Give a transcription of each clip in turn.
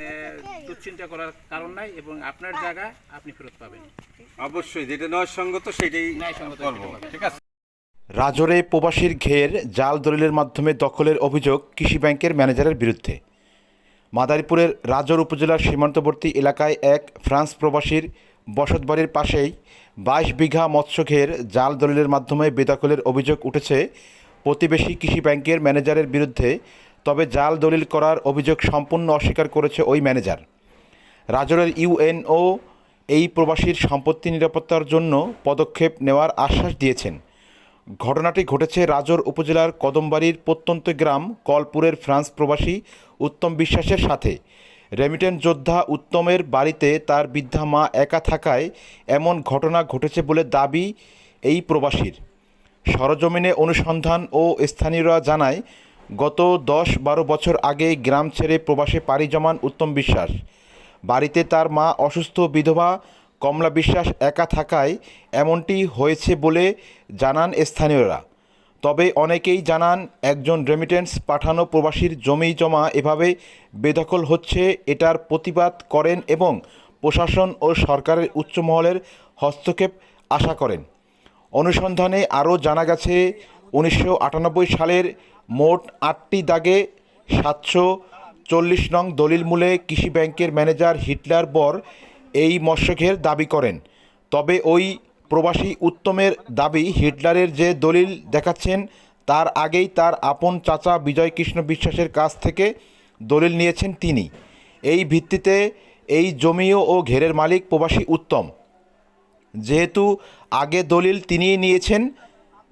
এখানে দুশ্চিন্তা করার কারণ নাই এবং আপনার জায়গা আপনি ফেরত পাবেন। অবশ্যই যেটা নয় সঙ্গত সেটাই করব। ঠিক আছে? রাজরে প্রবাসীর ঘের জাল দলিলের মাধ্যমে দখলের অভিযোগ কৃষি ব্যাংকের ম্যানেজারের বিরুদ্ধে। মাদারীপুরের রাজর উপজেলার সীমান্তবর্তী এলাকায় এক ফ্রান্স প্রবাসীর বসতবাড়ির পাশেই বাইশ বিঘা মৎস্যঘের জাল দলিলের মাধ্যমে বেদখলের অভিযোগ উঠেছে প্রতিবেশী কৃষি ব্যাংকের ম্যানেজারের বিরুদ্ধে। তবে জাল দলিল করার অভিযোগ সম্পূর্ণ অস্বীকার করেছে ওই ম্যানেজার। রাজরের ইউএনও এই প্রবাসীর সম্পত্তি নিরাপত্তার জন্য পদক্ষেপ নেওয়ার আশ্বাস দিয়েছেন। ঘটনাটি ঘটেছে রাজর উপজেলার কদমবাড়ির প্রত্যন্ত গ্রাম কলপুরের ফ্রান্স প্রবাসী উত্তম বিশ্বাসের সাথে। রেমিটেন্ট যোদ্ধা উত্তমের বাড়িতে তার বৃদ্ধা মা একা থাকায় এমন ঘটনা ঘটেছে বলে দাবি এই প্রবাসীর। সরজমিনে অনুসন্ধান ও স্থানীয়রা জানায় গত দশ বারো বছর আগে গ্রাম ছেড়ে প্রবাসে পাড়ি জমান উত্তম বিশ্বাস। বাড়িতে তার মা অসুস্থ বিধবা কমলা বিশ্বাস একা থাকায় এমনটি হয়েছে বলে জানান স্থানীয়রা। তবে অনেকেই জানান একজন রেমিটেন্স পাঠানো প্রবাসীর জমি জমা এভাবে বেদখল হচ্ছে, এটার প্রতিবাদ করেন এবং প্রশাসন ও সরকারের উচ্চ মহলের হস্তক্ষেপ আশা করেন। অনুসন্ধানে আরও জানা গেছে, উনিশশো আটানব্বই সালের মোট আটটি দাগে সাতশো চল্লিশ নং দলিল মূলে কৃষি ব্যাংকের ম্যানেজার হিটলার বর এই মৎস্যঘের দাবি করেন। তবে ওই প্রবাসী উত্তমের দাবি হিটলারের যে দলিল দেখাচ্ছেন, তার আগেই তার আপন চাচা বিজয় কৃষ্ণ বিশ্বাসের কাছ থেকে দলিল নিয়েছেন তিনি। এই ভিত্তিতে এই জমিও ও ঘেরের মালিক প্রবাসী উত্তম। যেহেতু আগে দলিল তিনিই নিয়েছেন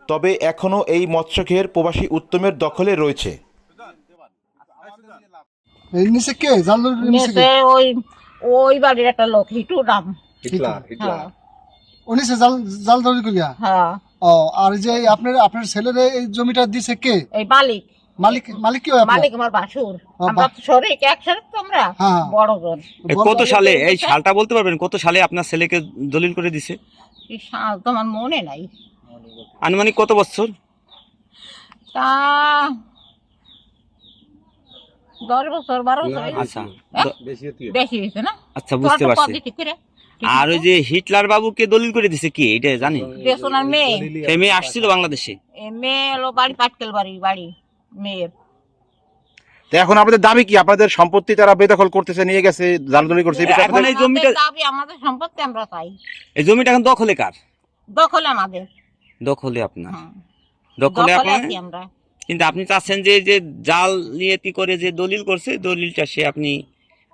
তবে এখনও এই মৎস্যঘের প্রবাসী উত্তমের দখলে রয়েছে। কে? জাল দড়ির নিচে কে? নেছে ওই ওই বাড়ির একটা লোক হিটু নাম হিটলার হিটলার। ও নিচে জাল জাল দড়ি করিয়া? হ্যাঁ। ও আর যে আপনার আপনার ছেলের এই জমিটা দিছে কে? এই মালিক। মালিক মালিক কি মালিক আমার বাসুর। আমরা তো শরীর একসাথে তোমরা হ্যাঁ। বড় জন। কত সালে এই সালটা বলতে পারবেন কত সালে আপনার ছেলেকে দলিল করে দিছে? তোমার মনে নাই। আনুমানিক কত বছর? তা দশ বছর বারো বছর আচ্ছা। হ্যাঁ? বেশি হয়েছে না? আচ্ছা বুঝতে পারছি। আর ওই যে হিটলার বাবুকে দলিল করে দিছে কি? এটা জানি। মেয়ে। সেই মেয়ে আসছিল বাংলাদেশে? মেয়ে এলো বাড়ি পাটকেল বাড়ি বাড়ি মেয়ের। তো এখন আপনাদের দাবি কি? আপনাদের সম্পত্তি তারা বেদখল করতেছে নিয়ে গেছে করছে এখন এই জমিটা দাবি আমাদের সম্পত্তি আমরা চাই। এই জমিটা এখন দখলে কার? দখল আমাদের। দখলে আপনার। হ্যাঁ। দখলে আপনার? কিন্তু আপনি চাচ্ছেন যে যে জাল নিয়তি করে যে দলিল করছে দলিলটা সে আপনি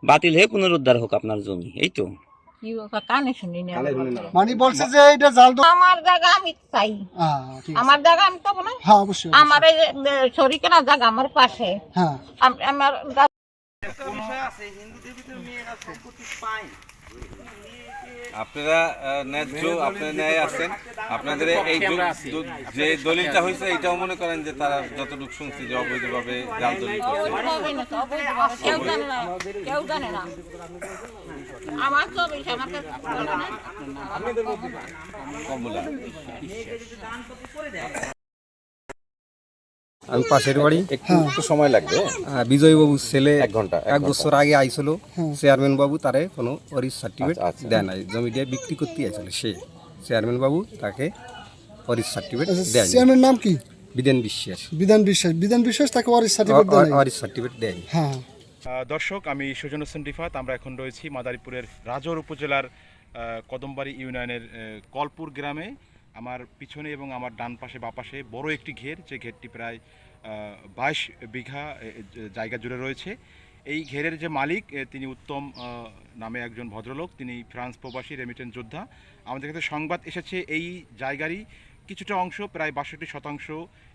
বাতিল হয়ে পুনরুদ্ধার হোক আপনার জমি এই তো। কি মানে বলছে যে এটা জাল আমার জায়গা আমি চাই। ঠিক আছে। আমার জায়গা আমি পাবো না? অবশ্যই অবশ্যই। আমার এই শরীরের জায়গা আমার পাশে। হ্যাঁ। আম- আমার গা- আপনারা ন্যায্য আপনারা ন্যায় আছেন। আপনাদের এই যে দলিলটা হয়েছে এটাও মনে করেন যে তারা যতটুকু শুনছি যে অবৈধভাবে জাল দলিল করছে। অবৈধভাবে না তো, অবৈধভাবে। কেউ জানে না কেউ জানে না। আমার তো বেশি আমার কাছে বলে না। কমলা। আমি পাশের বাড়ি। একটু সময় লাগবে। বিজয়বাবুর ছেলে এক ঘণ্টা, এক বছর আগে আইছিল। চেয়ারম্যান বাবু তারে কোনো অরিস সার্টিফিকেট আচ্ছা, আচ্ছা। দেয় নাই। জমিটা বিক্রি করতে আইছিল সে। চেয়ারম্যান বাবু তাকে অরিস সার্টিফিকেট দেয় চেয়ারম্যান নাম কি? বিদেন বিশ্বাস। বিধান বিশ্বাস। বিধান বিশ্বাস তাকে ওয়ারিস সার্টিফিকেট দেয়। অরিস সার্টিফিকেট দেয় হ্যাঁ। দর্শক আমি সুজন হোসেন রিফাত। আমরা এখন রয়েছি মাদারীপুরের রাজর উপজেলার কদমবাড়ি ইউনিয়নের কলপুর গ্রামে। আমার পিছনে এবং আমার ডান পাশে, বা পাশে বড় একটি ঘের, যে ঘেরটি প্রায় বাইশ বিঘা জায়গা জুড়ে রয়েছে। এই ঘেরের যে মালিক তিনি উত্তম নামে একজন ভদ্রলোক। তিনি ফ্রান্স প্রবাসী রেমিটেন্স যোদ্ধা। আমাদের কাছে সংবাদ এসেছে, এই জায়গারই কিছুটা অংশ, প্রায় বাষট্টি শতাংশ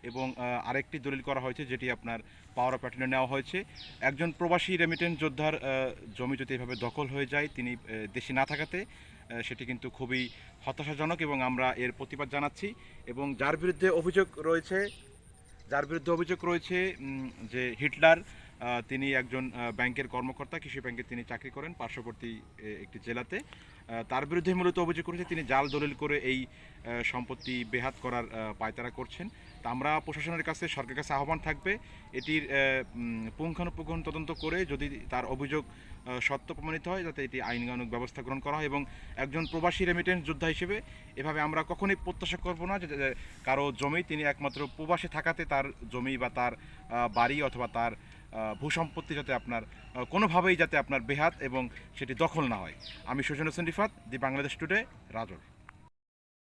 এবং আরেকটি দলিল করা হয়েছে, যেটি আপনার পাওয়ার অফ প্যাটার্নে নেওয়া হয়েছে। একজন প্রবাসী রেমিটেন্স যোদ্ধার জমি যদি এভাবে দখল হয়ে যায়, তিনি দেশে না থাকাতে সেটি কিন্তু খুবই হতাশাজনক এবং আমরা এর প্রতিবাদ জানাচ্ছি এবং যার বিরুদ্ধে অভিযোগ রয়েছে, যার বিরুদ্ধে অভিযোগ রয়েছে যে হিটলার তিনি একজন ব্যাংকের কর্মকর্তা, কৃষি ব্যাংকে তিনি চাকরি করেন পার্শ্ববর্তী একটি জেলাতে। তার বিরুদ্ধে মূলত অভিযোগ করেছে তিনি জাল দলিল করে এই সম্পত্তি বেহাত করার পায়তারা করছেন। তা আমরা প্রশাসনের কাছে, সরকারের কাছে আহ্বান থাকবে। এটির পুঙ্খানুপুঙ্খ তদন্ত করে যদি তার অভিযোগ সত্য প্রমাণিত হয়, যাতে এটি আইনানুগ ব্যবস্থা গ্রহণ করা হয় এবং একজন প্রবাসী রেমিটেন্স যোদ্ধা হিসেবে এভাবে আমরা কখনোই প্রত্যাশা করব না যে কারও জমি তিনি একমাত্র প্রবাসে থাকাতে তার জমি বা তার বাড়ি অথবা তার ভূসম্পত্তি যাতে আপনার কোনোভাবেই যাতে আপনার বেহাত এবং সেটি দখল না হয়। আমি সুজন হোসেন রিফাত, দি বাংলাদেশ টুডে, রাজর।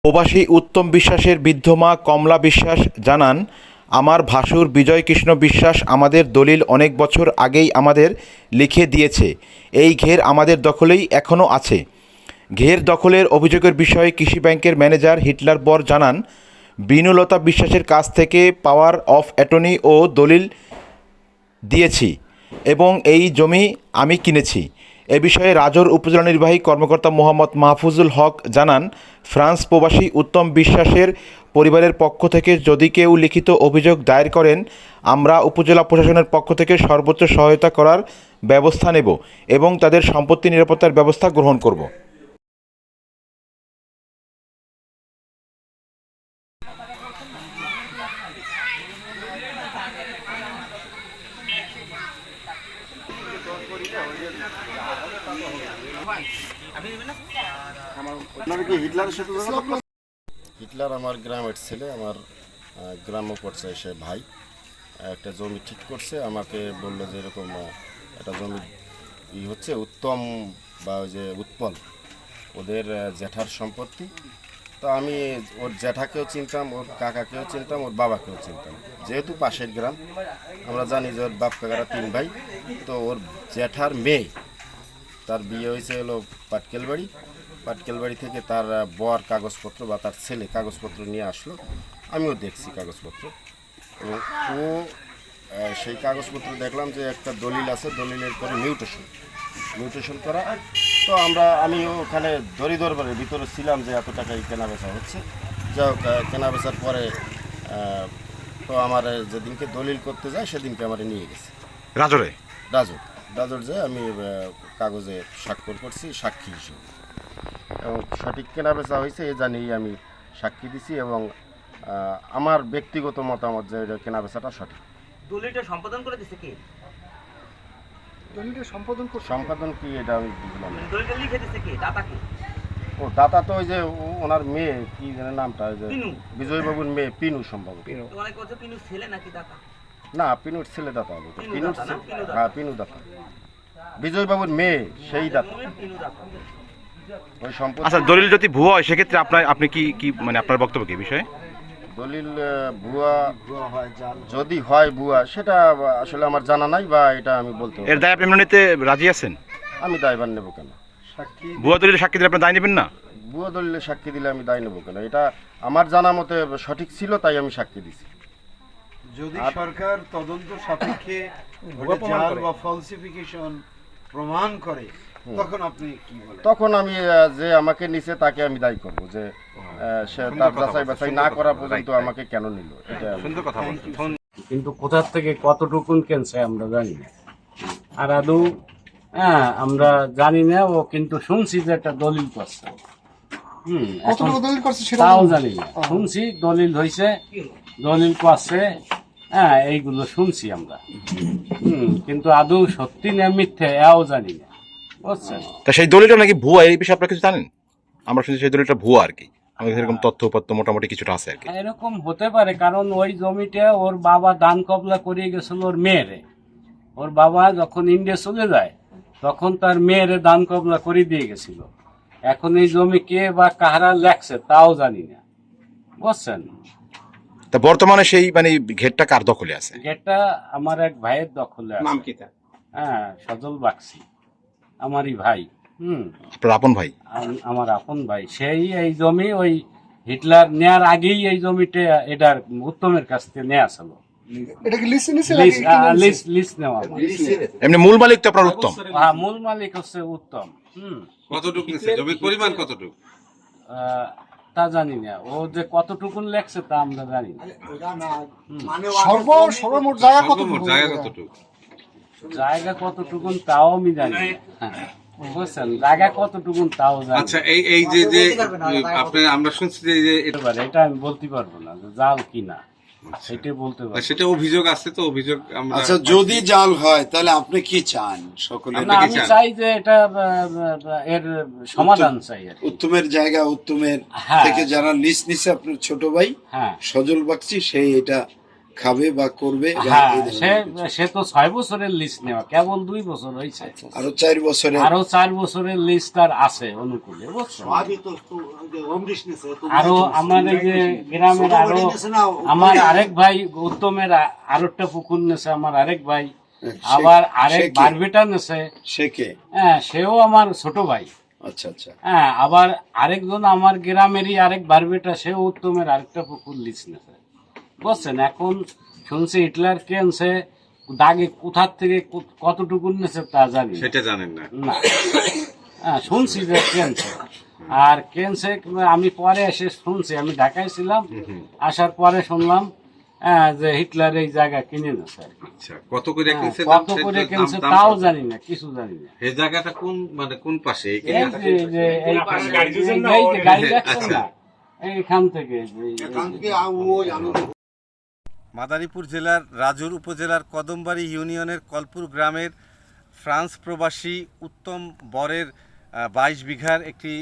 প্রবাসী উত্তম বিশ্বাসের বৃদ্ধমা কমলা বিশ্বাস জানান, আমার ভাসুর বিজয় কৃষ্ণ বিশ্বাস আমাদের দলিল অনেক বছর আগেই আমাদের লিখে দিয়েছে। এই ঘের আমাদের দখলেই এখনও আছে। ঘের দখলের অভিযোগের বিষয়ে কৃষি ব্যাংকের ম্যানেজার হিটলার বর জানান, বিনুলতা বিশ্বাসের কাছ থেকে পাওয়ার অফ অ্যাটর্নি ও দলিল দিয়েছি এবং এই জমি আমি কিনেছি। এ বিষয়ে রাজর উপজেলা নির্বাহী কর্মকর্তা মোহাম্মদ মাহফুজুল হক জানান, ফ্রান্স প্রবাসী উত্তম বিশ্বাসের পরিবারের পক্ষ থেকে যদি কেউ লিখিত অভিযোগ দায়ের করেন, আমরা উপজেলা প্রশাসনের পক্ষ থেকে সর্বোচ্চ সহায়তা করার ব্যবস্থা নেব এবং তাদের সম্পত্তি নিরাপত্তার ব্যবস্থা গ্রহণ করব। হিটলার আমার গ্রামের ছেলে, আমার গ্রাম্য পর্যায়ে সে ভাই। একটা জমি ঠিক করছে, আমাকে বলল যে এরকম একটা জমি ই হচ্ছে উত্তম বা ওই যে উৎপল, ওদের জ্যাঠার সম্পত্তি। তো আমি ওর জ্যাঠাকেও চিনতাম, ওর কাকাকেও চিনতাম, ওর বাবাকেও চিনতাম। যেহেতু পাশের গ্রাম, আমরা জানি যে ওর বাপ কাকারা তিন ভাই। তো ওর জ্যাঠার মেয়ে, তার বিয়ে হয়েছে হলো পাটকেল বাড়ি পাটকেল বাড়ি থেকে তার বর কাগজপত্র বা তার ছেলে কাগজপত্র নিয়ে আসলো। আমিও দেখছি কাগজপত্র। এবং ও সেই কাগজপত্র দেখলাম যে একটা দলিল আছে দলিলের পরে মিউটেশন। মিউটেশন করা। তো আমরা আমি ওখানে দড়ি দরবারের ভিতরে ছিলাম যে এত টাকায় কেনা বেচা হচ্ছে। যা হোক কেনা বেচার পরে তো আমার যেদিনকে দলিল করতে যায় সেদিনকে আমার নিয়ে গেছে। রাজরে? রাজর। রাজর যে আমি কাগজে স্বাক্ষর করছি সাক্ষী হিসেবে। এবং সঠিক কেনা বেচা হয়েছে এ জানিয়ে আমি সাক্ষী দিছি এবং আমার ব্যক্তিগত মতামত যে এটা কেনা বেচাটা সঠিক। দলিলটা সম্পাদন করে দিছে কে? দলিলটা সম্পাদন সম্পাদন কি এটা আমি বুঝলাম দলিলটা লিখে দিছে কে? দাতা কে? ও দাতা তো ওই যে ওনার মেয়ে কি যেন নামটা ওই যে বিজয়বাবুর মেয়ে পিনু সম্ভব তো অনেক কথা পিনু ছেলে নাকি দাতা? না পিনুর ছেলে দাতা হবে পিনুর দাতা না? ছে- পিনু দাতা। হ্যাঁ পিনু দাতা। বিজয়বাবুর মেয়ে সেই দাতা। দাতা। ওই সম্পত্তি আচ্ছা দলিল যদি ভুয়া হয় সেক্ষেত্রে আপনার আপনি কি কি মানে আপনার বক্তব্য কি বিষয়ে? দলিল ভুয়া যদি হয় ভুয়া সেটা আসলে আমার জানা নাই বা এটা আমি বলতে এর। দায় আপনি মেনে নিতে রাজি আছেন? আমি দায়ভার নেব কেন? ভুয়া দলিল সাক্ষী দিলে আপনি দায় নেবেন না? ভুয়া দলিলে সাক্ষী দিলে আমি দায় নেব কেন? এটা আমার জানা মতে সঠিক ছিল তাই আমি সাক্ষী দিছি। যদি সরকার তদন্ত সাপেক্ষে জাল বা ফলসিফিকেশন প্রমাণ করে তখন আপনি কি বলেন? তখন আমি যে আমাকে নিছে তাকে আমি দায়ী করব যে আহ, সে তার যাচাই বাছাই না করা পর্যন্ত আমাকে কেন নিল? এটা সুন্দর কথা কিন্তু কোথার থেকে কতটুকুন কেনছে আমরা জানি না। আর আদৌ হ্যাঁ আমরা জানি না ও কিন্তু শুনছি যে একটা দলিল করছে। হুম এখন দলিল করছে সেটা তাও জানি না। শুনছি দলিল হয়েছে দলিল করছে হ্যাঁ এইগুলো শুনছি আমরা। হুম কিন্তু আদৌ সত্যি না মিথ্যে এও জানি না। বুঝছেন? তা সেই দলিলটা নাকি ভুয়া? এই বিষয়ে আপনারা কিছু জানেন? আমরা শুনছি সেই দলিলটা ভুয়া আর কি। আমাদের এরকম তথ্য উপাত্ত মোটামুটি কিছুটা আছে আর কি। এরকম হতে পারে কারণ ওই জমিটা ওর বাবা দান কবলা করিয়ে গেছিল ওর মেয়েরে। ওর বাবা যখন ইন্ডিয়া চলে যায় তখন তার মেয়েরে দান কবলা করে দিয়ে গেছিল। এখন এই জমি কে বা কাহারা লেখছে তাও জানি না। বুঝছেন? তা বর্তমানে সেই মানে ঘেরটা কার দখলে আছে? গেটটা আমার এক ভাইয়ের দখলে নাম কি তার? হ্যাঁ সজল বাক্সি আমারই ভাই হুম। আপনার আপন ভাই? আমার আপন ভাই। সেই এই জমি ওই হিটলার নেয়ার আগেই এই জমিটা এটার উত্তমের কাছ থেকে নেওয়া ছিল। এটা কি লিস্ট নিছে লিস লিস লিস নেওয়া আমার। এমনি মূল মালিক তো আপনার উত্তম। হ্যাঁ মূল মালিক হচ্ছে উত্তম হুম। কতটুকু জমির পরিমাণ কতটুকু? আহ, তা জানি না। ও যে কতটুকুন লেখছে তা আমরা জানি না। সর্ব সর্বমোট জায়গা কত জায়গা কতটুকু? জায়গা কতটুকুন তাও আমি জানি হ্যাঁ, বুঝছেন? জায়গা কতটুকুন তাও জানি আচ্ছা এই এই যে যে আপনি আমরা শুনছি যে এটা আমি বলতে পারব না যে জাল কিনা। বলতে পারব। সেটা অভিযোগ আছে তো অভিযোগ আমরা আচ্ছা যদি জাল হয় তাহলে আপনি কি চান সকলে? আমি চাই যে এটা এর সমাধান চাই আর উত্তমের জায়গা উত্তমের হ্যাঁ। থেকে যারা লিস নিছে আপনার ছোট ভাই হ্যাঁ। সজল বাগচি সেই এটা খাবে বা করবে হ্যাঁ সে তো ছয় বছরের লিস্ট নেওয়া। কেবল দুই বছর হয়েছে আরও চার বছরে আরও চার বছরের লিস্ট তার আছে অনুকূলে আরও আমার এই যে গ্রামের আরও আমার আরেক ভাই উত্তমের আরেকটা পুকুর নেছে আমার আরেক ভাই। আবার আরেক? বারবেটা নেছে। সে কে? হ্যাঁ সেও আমার ছোট ভাই। আচ্ছা আচ্ছা। হ্যাঁ আবার আরেকজন আমার গ্রামেরই আরেক বারবেটা সেও উত্তমের আরেকটা পুকুর লিস্ট নেছে। বুঝছেন এখন শুনছি হিটলার কেনছে দাগে কোথার থেকে কতটুকু নেছে তা জানি সেটা জানেন না। না। হ্যাঁ শুনছি যে কেনছে আর কেনছে আমি পরে এসে শুনছি আমি ঢাকায় ছিলাম আসার পরে শুনলাম হ্যাঁ, যে হিটলার এই জায়গা কিনে নেছে আর আচ্ছা কত করে হ্যাঁ, কিনছে কত করে কিনছে তাও জানি না কিছু জানি না। এই জায়গাটা কোন মানে কোন পাশে? এই যে এই গাড়ি দেখছেন না এইখান থেকে মাদারীপুর জেলার রাজুর উপজেলার কদমবাড়ি ইউনিয়নের কলপুর গ্রামের ফ্রান্স প্রবাসী উত্তম বরের বাইশ বিঘার একটি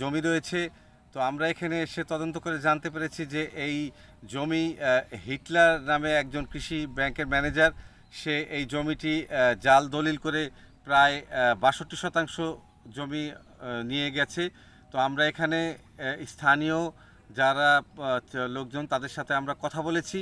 জমি রয়েছে। তো আমরা এখানে এসে তদন্ত করে জানতে পেরেছি যে এই জমি হিটলার নামে একজন কৃষি ব্যাংকের ম্যানেজার, সে এই জমিটি জাল দলিল করে প্রায় বাষট্টি শতাংশ জমি নিয়ে গেছে। তো আমরা এখানে স্থানীয় যারা লোকজন তাদের সাথে আমরা কথা বলেছি।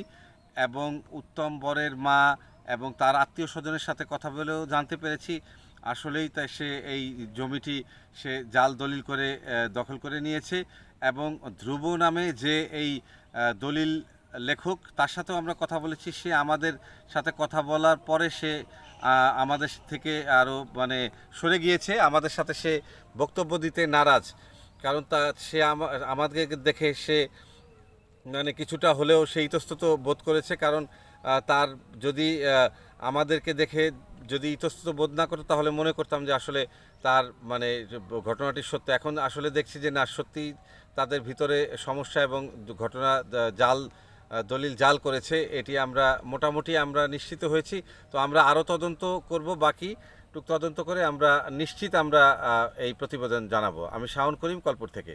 এবং উত্তম বরের মা এবং তার আত্মীয় স্বজনের সাথে কথা বলেও জানতে পেরেছি। আসলেই তাই সে এই জমিটি সে জাল দলিল করে দখল করে নিয়েছে এবং ধ্রুব নামে যে এই দলিল লেখক, তার সাথেও আমরা কথা বলেছি। সে আমাদের সাথে কথা বলার পরে সে আমাদের থেকে আরও মানে সরে গিয়েছে। আমাদের সাথে সে বক্তব্য দিতে নারাজ। কারণ তা, সে আমা- আমাদেরকে দেখে সে মানে কিছুটা হলেও সে ইতস্তত বোধ করেছে, কারণ তার যদি আমাদেরকে দেখে যদি ইতস্তত বোধ না করতো, তাহলে মনে করতাম যে আসলে তার মানে ঘটনাটি সত্য। এখন আসলে দেখছি যে না, সত্যি তাদের ভিতরে সমস্যা এবং ঘটনা জাল দলিল জাল করেছে, এটি আমরা মোটামুটি আমরা নিশ্চিত হয়েছি। তো আমরা আরও তদন্ত করব, বাকি টুক তদন্ত করে আমরা নিশ্চিত আমরা এই প্রতিবেদন জানাব। আমি শাওন করিম কলপুর থেকে।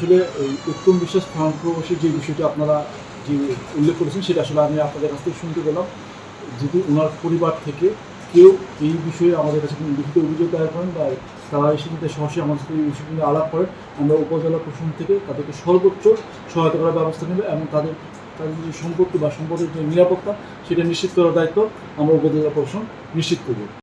আসলে এই উত্তম বিশ্বাস ফার্ম প্রবাসীর যে বিষয়টি আপনারা যে উল্লেখ করেছেন, সেটা আসলে আমি আপনাদের কাছ থেকে শুনতে পেলাম। যদি ওনার পরিবার থেকে কেউ এই বিষয়ে আমাদের কাছে কোনো লিখিত অভিযোগ দায়ের করেন বা তারা এসে কিন্তু সরাসরি আমাদের সাথে এই বিষয় আলাপ করেন। আমরা উপজেলা প্রশাসন থেকে তাদেরকে সর্বোচ্চ সহায়তা করার ব্যবস্থা নেবে এবং তাদের তাদের যে সম্পত্তি বা সম্পদের যে নিরাপত্তা, সেটা নিশ্চিত করার দায়িত্ব আমরা উপজেলা প্রশাসন নিশ্চিত করব।